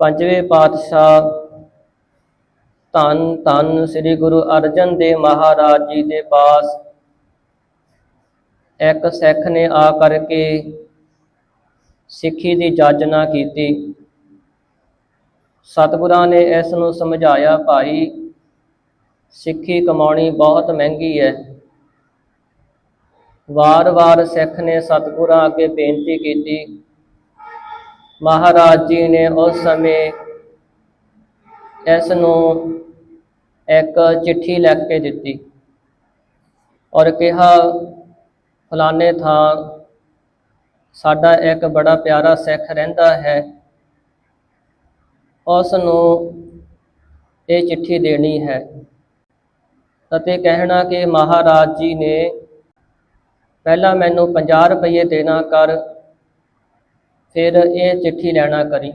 ਪੰਜਵੇਂ ਪਾਤਸ਼ਾਹ ਧੰਨ ਧੰਨ ਸ੍ਰੀ ਗੁਰੂ ਅਰਜਨ ਦੇਵ ਮਹਾਰਾਜ ਜੀ ਦੇ ਪਾਸ ਇੱਕ ਸਿੱਖ ਨੇ ਆ ਕਰਕੇ ਸਿੱਖੀ ਦੀ ਜਾਚਨਾ ਕੀਤੀ। ਸਤਿਗੁਰਾਂ ਨੇ ਇਸ ਨੂੰ ਸਮਝਾਇਆ, ਭਾਈ, ਸਿੱਖੀ ਕਮਾਉਣੀ ਬਹੁਤ ਮਹਿੰਗੀ ਹੈ। ਵਾਰ-ਵਾਰ ਸਿੱਖ ਨੇ ਸਤਿਗੁਰਾਂ ਅੱਗੇ ਬੇਨਤੀ ਕੀਤੀ ਮਹਾਰਾਜ ਜੀ ਨੇ ਉਸ ਸਮੇਂ ਇਸ ਨੂੰ ਇੱਕ ਚਿੱਠੀ ਲਿਖ ਕੇ ਦਿੱਤੀ ਔਰ ਕਿਹਾ, ਫਲਾਣੇ ਥਾਂ ਸਾਡਾ ਇੱਕ ਬੜਾ ਪਿਆਰਾ ਸਿੱਖ ਰਹਿੰਦਾ ਹੈ। ਉਸ ਨੂੰ ਇਹ ਚਿੱਠੀ ਦੇਣੀ ਹੈ ਅਤੇ ਕਹਿਣਾ ਕਿ ਮਹਾਰਾਜ ਜੀ ਨੇ ਪਹਿਲਾਂ ਮੈਨੂੰ 50 ਰੁਪਏ ਦੇਣਾ ਕਰ। ਫਿਰ ਇਹ ਚਿੱਠੀ ਲੈਣਾ ਕਰੀ।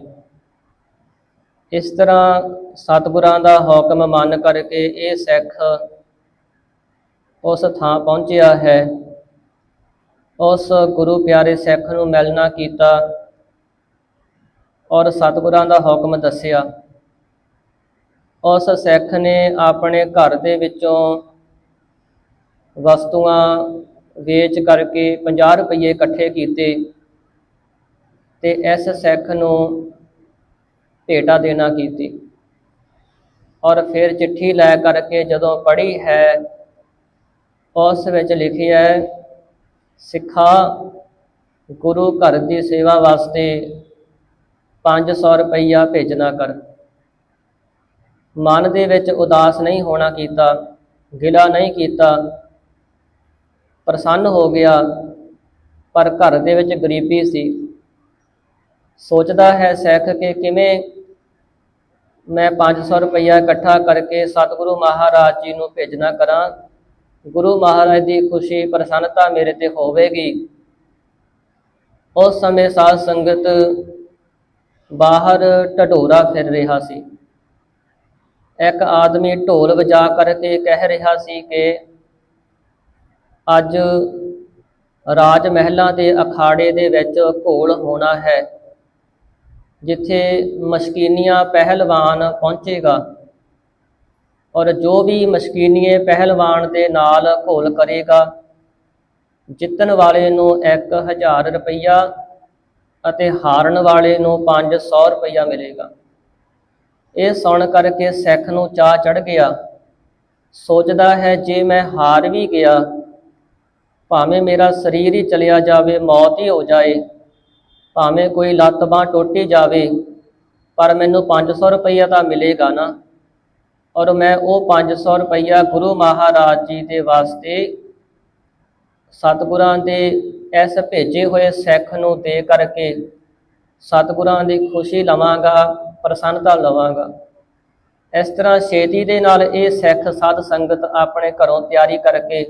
ਇਸ ਤਰ੍ਹਾਂ ਸਤਿਗੁਰਾਂ ਦਾ ਹੁਕਮ ਮੰਨ ਕਰਕੇ ਇਹ ਸਿੱਖ ਉਸ ਥਾਂ ਪਹੁੰਚਿਆ ਹੈ। ਉਸ ਗੁਰੂ ਪਿਆਰੇ ਸਿੱਖ ਨੂੰ ਮਿਲਣਾ ਕੀਤਾ ਔਰ ਸਤਿਗੁਰਾਂ ਦਾ ਹੁਕਮ ਦੱਸਿਆ। ਉਸ ਸਿੱਖ ਨੇ ਆਪਣੇ ਘਰ ਦੇ ਵਿੱਚੋਂ ਵਸਤੂਆਂ ਵੇਚ ਕਰਕੇ 50 ਰੁਪਏ ਇਕੱਠੇ ਕੀਤੇ। ਤੇ ਇਸ ਸਿੱਖ ਨੂੰ ਭੇਟਾ ਦੇਣਾ ਕੀਤੀ। ਔਰ ਫਿਰ ਚਿੱਠੀ ਲੈ ਕਰਕੇ ਜਦੋਂ ਪੜ੍ਹੀ ਹੈ, ਉਸ ਵਿੱਚ ਲਿਖਿਆ ਹੈ, ਸਿੱਖਾ, ਗੁਰੂ ਘਰ ਦੀ ਸੇਵਾ ਵਾਸਤੇ 500 ਰੁਪਈਆ ਭੇਜਣਾ ਕਰ। ਮਨ ਦੇ ਵਿੱਚ ਉਦਾਸ ਨਹੀਂ ਹੋਣਾ ਕੀਤਾ, ਗਿਲਾ ਨਹੀਂ ਕੀਤਾ, ਪ੍ਰਸੰਨ ਹੋ ਗਿਆ, ਪਰ ਘਰ ਦੇ ਵਿੱਚ ਗਰੀਬੀ ਸੀ। ਸੋਚਦਾ ਹੈ ਸਿੱਖ ਕਿ ਕਿਵੇਂ ਮੈਂ 500 ਰੁਪਈਆ ਇਕੱਠਾ ਕਰਕੇ ਸਤਿਗੁਰੂ ਮਹਾਰਾਜ ਜੀ ਨੂੰ ਭੇਜਣਾ ਕਰਾਂ। ਗੁਰੂ ਮਹਾਰਾਜ ਦੀ ਖੁਸ਼ੀ, ਪ੍ਰਸੰਨਤਾ ਮੇਰੇ ਤੇ ਹੋਵੇਗੀ। ਉਸ ਸਮੇਂ ਸਾਧ ਸੰਗਤ ਬਾਹਰ ਢਡੋਰਾ ਫਿਰ ਰਿਹਾ ਸੀ। ਇੱਕ ਆਦਮੀ ਢੋਲ ਵਜਾ ਕਰਕੇ ਕਹਿ ਰਿਹਾ ਸੀ ਕਿ ਅੱਜ ਰਾਜ ਮਹਿਲਾਂ ਦੇ ਅਖਾੜੇ ਦੇ ਵਿੱਚ ਘੋਲ ਹੋਣਾ ਹੈ। ਜਿੱਥੇ ਮਸ਼ਕੀਨੀਆਂ ਪਹਿਲਵਾਨ ਪਹੁੰਚੇਗਾ ਔਰ ਜੋ ਵੀ ਮਸ਼ਕੀਨੀਏ ਪਹਿਲਵਾਨ ਦੇ ਨਾਲ ਘੋਲ ਕਰੇਗਾ, ਜਿੱਤਣ ਵਾਲੇ ਨੂੰ 1000 ਰੁਪਈਆ ਅਤੇ ਹਾਰਨ ਵਾਲੇ ਨੂੰ 500 ਰੁਪਈਆ ਮਿਲੇਗਾ। ਇਹ ਸੁਣ ਕਰਕੇ ਸਿੱਖ ਨੂੰ ਚਾਹ ਚੜ ਗਿਆ। ਸੋਚਦਾ ਹੈ, ਜੇ ਮੈਂ ਹਾਰ ਵੀ ਗਿਆ, ਭਾਵੇਂ ਮੇਰਾ ਸਰੀਰ ਹੀ ਚਲਿਆ ਜਾਵੇ, ਮੌਤ ਹੀ ਹੋ ਜਾਏ ਭਾਵੇਂ ਕੋਈ ਲੱਤ ਬਾਂਹ ਟੁੱਟੀ ਜਾਵੇ, ਪਰ ਮੈਨੂੰ 500 ਰੁਪਈਆ ਤਾਂ ਮਿਲੇਗਾ ਨਾ। ਔਰ ਮੈਂ ਉਹ 500 ਰੁਪਈਆ ਗੁਰੂ ਮਹਾਰਾਜ ਜੀ ਦੇ ਵਾਸਤੇ ਸਤਿਗੁਰਾਂ ਦੇ ਇਸ ਭੇਜੇ ਹੋਏ ਸਿੱਖ ਨੂੰ ਦੇ ਕਰਕੇ ਸਤਿਗੁਰਾਂ ਦੀ ਖੁਸ਼ੀ ਲਵਾਂਗਾ, ਪ੍ਰਸੰਨਤਾ ਲਵਾਂਗਾ। ਇਸ ਤਰ੍ਹਾਂ ਛੇਤੀ ਦੇ ਨਾਲ ਇਹ ਸਿੱਖ ਸਾਧ ਸੰਗਤ ਆਪਣੇ ਘਰੋਂ ਤਿਆਰੀ ਕਰਕੇ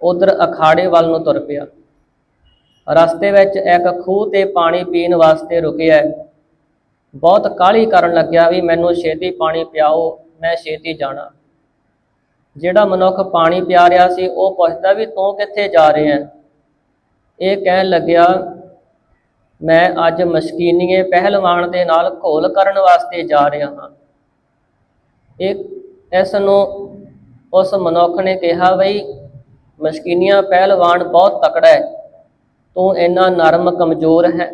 ਉਧਰ ਅਖਾੜੇ ਵੱਲ ਨੂੰ ਤੁਰ ਪਿਆ। ਰਸਤੇ ਵਿੱਚ ਇੱਕ ਖੂਹ ਤੇ ਪਾਣੀ ਪੀਣ ਵਾਸਤੇ ਰੁਕਿਆ। ਬਹੁਤ ਕਾਹਲੀ ਕਰਨ ਲੱਗਿਆ ਵੀ ਮੈਨੂੰ ਛੇਤੀ ਪਾਣੀ ਪਿਆਓ, ਮੈਂ ਛੇਤੀ ਜਾਣਾ। ਜਿਹੜਾ ਮਨੁੱਖ ਪਾਣੀ ਪਿਆ ਰਿਹਾ ਸੀ, ਉਹ ਪੁੱਛਦਾ ਵੀ ਤੂੰ ਕਿੱਥੇ ਜਾ ਰਿਹਾ ਹੈ ਇਹ ਕਹਿਣ ਲੱਗਿਆ, ਮੈਂ ਅੱਜ ਮਸ਼ਕੀਨੀਏ ਪਹਿਲਵਾਨ ਦੇ ਨਾਲ ਘੋਲ ਕਰਨ ਵਾਸਤੇ ਜਾ ਰਿਹਾ ਹਾਂ। ਇਹ, ਇਸ ਨੂੰ ਉਸ ਮਨੁੱਖ ਨੇ ਕਿਹਾ ਬਈ, ਮਸ਼ਕੀਨੀਆਂ ਪਹਿਲਵਾਨ ਬਹੁਤ ਤਕੜਾ ਹੈ ਤੂੰ ਇੰਨਾ ਨਰਮ ਕਮਜ਼ੋਰ ਹੈ।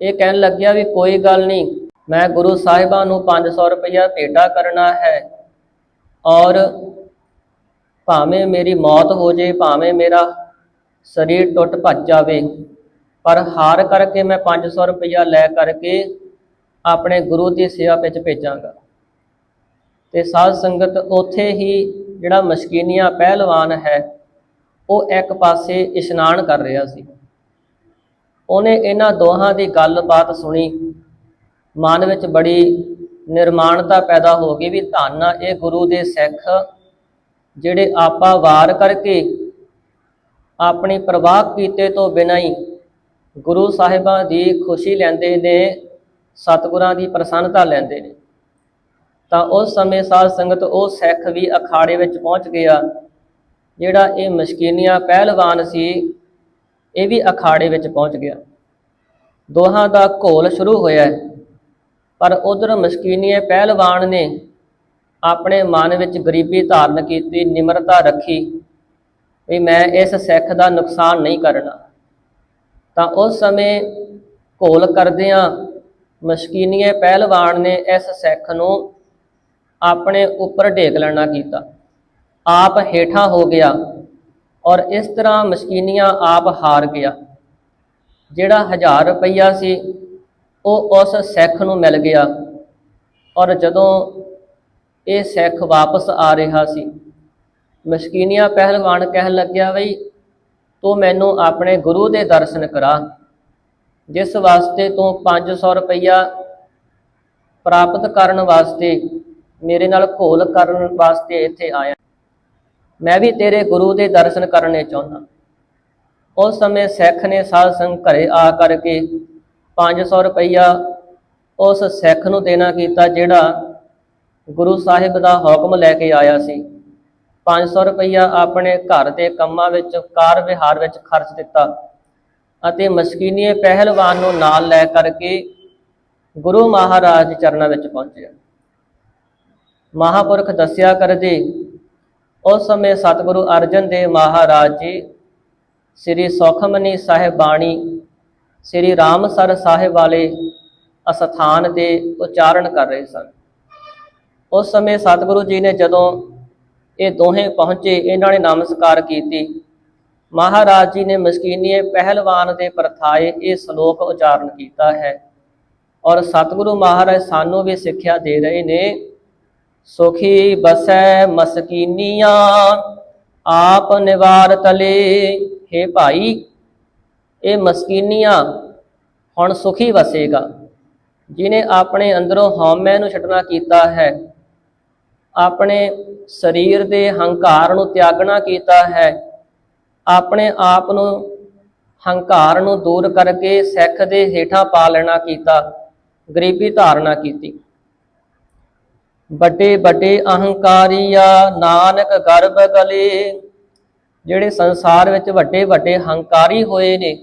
ਇਹ ਕਹਿਣ ਲੱਗਿਆ ਵੀ ਕੋਈ ਗੱਲ ਨਹੀਂ, ਮੈਂ ਗੁਰੂ ਸਾਹਿਬਾਂ ਨੂੰ 500 ਰੁਪਇਆ ਭੇਟਾ ਕਰਨਾ ਹੈ ਔਰ ਭਾਵੇਂ ਮੇਰੀ ਮੌਤ ਹੋ ਜੇ ਭਾਵੇਂ ਮੇਰਾ ਸਰੀਰ ਟੁੱਟ ਭੱਜ ਜਾਵੇ, ਪਰ ਹਾਰ ਕਰਕੇ ਮੈਂ 500 ਰੁਪਇਆ ਲੈ ਕਰਕੇ ਆਪਣੇ ਗੁਰੂ ਦੀ ਸੇਵਾ ਵਿੱਚ ਭੇਜਾਂਗਾ। ਤੇ ਸਾਧ ਸੰਗਤ, ਉੱਥੇ ਹੀ ਜਿਹੜਾ ਮਸ਼ਕੀਨੀਆਂ ਪਹਿਲਵਾਨ ਹੈ ਉਹ ਇੱਕ ਪਾਸੇ ਇਸ਼ਨਾਨ ਕਰ ਰਿਹਾ ਸੀ। ਉਹਨੇ ਇਹਨਾਂ ਦੋਹਾਂ ਦੀ ਗੱਲਬਾਤ ਸੁਣੀ। ਮਨ ਵਿੱਚ ਬੜੀ ਨਿਰਮਾਣਤਾ ਪੈਦਾ ਹੋ ਗਈ ਵੀ ਧੰਨ ਇਹ ਗੁਰੂ ਦੇ ਸਿੱਖ ਜਿਹੜੇ ਆਪਾ ਵਾਰ ਕਰਕੇ ਆਪਣੀ ਪ੍ਰਵਾਹ ਕੀਤੇ ਤੋਂ ਬਿਨਾਂ ਹੀ ਗੁਰੂ ਸਾਹਿਬਾਂ ਦੀ ਖੁਸ਼ੀ ਲੈਂਦੇ ਨੇ, ਸਤਿਗੁਰਾਂ ਦੀ ਪ੍ਰਸੰਨਤਾ ਲੈਂਦੇ ਨੇ। ਤਾਂ ਉਸ ਸਮੇਂ ਸਾਧ ਸੰਗਤ ਉਹ ਸਿੱਖ ਵੀ ਅਖਾੜੇ ਵਿੱਚ ਪਹੁੰਚ ਗਿਆ। ਜਿਹੜਾ ਇਹ ਮਸ਼ਕੀਨੀਆ ਪਹਿਲਵਾਨ ਸੀ, ਇਹ ਵੀ ਅਖਾੜੇ ਵਿੱਚ ਪਹੁੰਚ ਗਿਆ। ਦੋਹਾਂ ਦਾ ਘੋਲ ਸ਼ੁਰੂ ਹੋਇਆ ਪਰ ਉਧਰ ਮਸਕੀਨੀਏ ਪਹਿਲਵਾਨ ਨੇ ਆਪਣੇ ਮਨ ਵਿੱਚ ਗਰੀਬੀ ਧਾਰਨ ਕੀਤੀ, ਨਿਮਰਤਾ ਰੱਖੀ ਵੀ ਮੈਂ ਇਸ ਸਿੱਖ ਦਾ ਨੁਕਸਾਨ ਨਹੀਂ ਕਰਨਾ। ਤਾਂ ਉਸ ਸਮੇਂ ਘੋਲ ਕਰਦਿਆਂ ਮਸਕੀਨੀਏ ਪਹਿਲਵਾਨ ਨੇ ਇਸ ਸਿੱਖ ਨੂੰ ਆਪਣੇ ਉੱਪਰ ਢੇਕ ਲੈਣਾ ਕੀਤਾ। ਆਪ ਹੇਠਾਂ ਹੋ ਗਿਆ ਔਰ ਇਸ ਤਰ੍ਹਾਂ ਮਸਕੀਨੀਆਂ ਆਪ ਹਾਰ ਗਿਆ। ਜਿਹੜਾ 1000 ਰੁਪਈਆ ਸੀ, ਉਹ ਉਸ ਸਿੱਖ ਨੂੰ ਮਿਲ ਗਿਆ ਔਰ ਜਦੋਂ ਇਹ ਸਿੱਖ ਵਾਪਸ ਆ ਰਿਹਾ ਸੀ, ਮਸਕੀਨੀਆ ਪਹਿਲਵਾਨ ਕਹਿਣ ਲੱਗਿਆ, ਬਈ, ਤੂੰ ਮੈਨੂੰ ਆਪਣੇ ਗੁਰੂ ਦੇ ਦਰਸ਼ਨ ਕਰਾ। ਜਿਸ ਵਾਸਤੇ ਤੂੰ 500 ਰੁਪਈਆ ਪ੍ਰਾਪਤ ਕਰਨ ਵਾਸਤੇ, ਮੇਰੇ ਨਾਲ ਘੋਲ ਕਰਨ ਵਾਸਤੇ ਇੱਥੇ ਆਇਆ। ਮੈਂ ਵੀ ਤੇਰੇ ਗੁਰੂ ਦੇ ਦਰਸ਼ਨ ਕਰਨੇ ਚਾਹੁੰਦਾ। ਉਸ ਸਮੇਂ ਸਿੱਖ ਨੇ ਸਾਧ ਸੰਗ ਘਰੇ ਆ ਕਰਕੇ 500 ਰੁਪਈਆ ਉਸ ਸਿੱਖ ਨੂੰ ਦੇਣਾ ਕੀਤਾ, ਜਿਹੜਾ ਗੁਰੂ ਸਾਹਿਬ ਦਾ ਹੁਕਮ ਲੈ ਕੇ ਆਇਆ ਸੀ। 500 ਰੁਪਈਆ ਆਪਣੇ ਘਰ ਦੇ ਕੰਮਾਂ ਵਿੱਚ, ਕਾਰ ਵਿਹਾਰ ਵਿੱਚ ਖਰਚ ਦਿੱਤਾ ਅਤੇ ਮਸਕੀਨੀਏ ਪਹਿਲਵਾਨ ਨੂੰ ਨਾਲ ਲੈ ਕਰਕੇ ਗੁਰੂ ਮਹਾਰਾਜ ਚਰਨਾਂ ਵਿੱਚ ਪਹੁੰਚਿਆ। ਮਹਾਪੁਰਖ ਦੱਸਿਆ ਕਰਦੇ ਉਸ ਸਮੇਂ ਸਤਿਗੁਰੂ ਅਰਜਨ ਦੇਵ ਮਹਾਰਾਜ ਜੀ, ਸ੍ਰੀ ਸੁਖਮਨੀ ਸਾਹਿਬ ਬਾਣੀ ਸ੍ਰੀ ਰਾਮਸਰ ਸਾਹਿਬ ਵਾਲੇ ਅਸਥਾਨ ਦੇ ਉਚਾਰਨ ਕਰ ਰਹੇ ਸਨ। ਉਸ ਸਮੇਂ ਸਤਿਗੁਰੂ ਜੀ ਨੇ ਜਦੋਂ ਇਹ ਦੋਹੇ ਪਹੁੰਚੇ, ਇਹਨਾਂ ਨੇ ਨਮਸਕਾਰ ਕੀਤੀ। ਮਹਾਰਾਜ ਜੀ ਨੇ ਮਸਕੀਨੀਏ ਪਹਿਲਵਾਨ ਦੇ ਪਰਥਾਏ ਇਹ ਸ਼ਲੋਕ ਉਚਾਰਨ ਕੀਤਾ ਹੈ। ਔਰ ਸਤਿਗੁਰੂ ਮਹਾਰਾਜ ਸਾਨੂੰ ਵੀ ਸਿੱਖਿਆ ਦੇ ਰਹੇ ਨੇ। ਸੁਖੀ ਬਸੈ ਮਸਕੀਨੀਆਂ, ਆਪ ਨਿਵਾਰ ਤਲੇ। हे ਭਾਈ, ਇਹ ਮਸਕੀਨੀਆਂ ਹੁਣ ਸੁਖੀ ਵਸੇਗਾ, ਜਿਨੇ ਆਪਣੇ ਅੰਦਰੋਂ ਹਉਮੈ ਨੂੰ ਛੱਡਣਾ ਕੀਤਾ ਹੈ, ਆਪਣੇ ਸਰੀਰ ਦੇ ਹੰਕਾਰ ਨੂੰ ਤਿਆਗਣਾ ਕੀਤਾ ਹੈ, ਆਪਣੇ ਆਪ ਨੂੰ ਹੰਕਾਰ ਨੂੰ ਦੂਰ ਕਰਕੇ ਸਿੱਖ ਦੇ ਹੇਠਾਂ ਪਾ ਲੈਣਾ ਕੀਤਾ, ਗਰੀਬੀ ਧਾਰਨਾ ਕੀਤੀ। ਵੱਡੇ ਵੱਡੇ ਅਹੰਕਾਰੀਆ ਨਾਨਕ ਗਰਭ ਗਲੇ ਜਿਹੜੇ ਸੰਸਾਰ ਵਿੱਚ ਵੱਡੇ ਵੱਡੇ ਹੰਕਾਰੀ ਹੋਏ ਨੇ,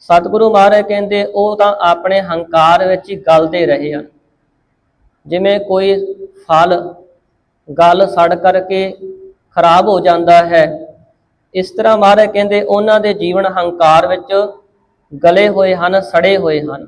ਸਤਿਗੁਰੂ ਮਹਾਰਾਜ ਕਹਿੰਦੇ ਉਹ ਤਾਂ ਆਪਣੇ ਹੰਕਾਰ ਵਿੱਚ ਹੀ ਗਲਦੇ ਰਹੇ ਹਨ। ਜਿਵੇਂ ਕੋਈ ਫਲ, ਗਲ ਸੜ ਕਰਕੇ ਖਰਾਬ ਹੋ ਜਾਂਦਾ ਹੈ, ਇਸ ਤਰ੍ਹਾਂ ਮਹਾਰਾਜ ਕਹਿੰਦੇ ਉਹਨਾਂ ਦੇ ਜੀਵਨ ਹੰਕਾਰ ਵਿੱਚ ਗਲੇ ਹੋਏ ਹਨ, ਸੜੇ ਹੋਏ ਹਨ।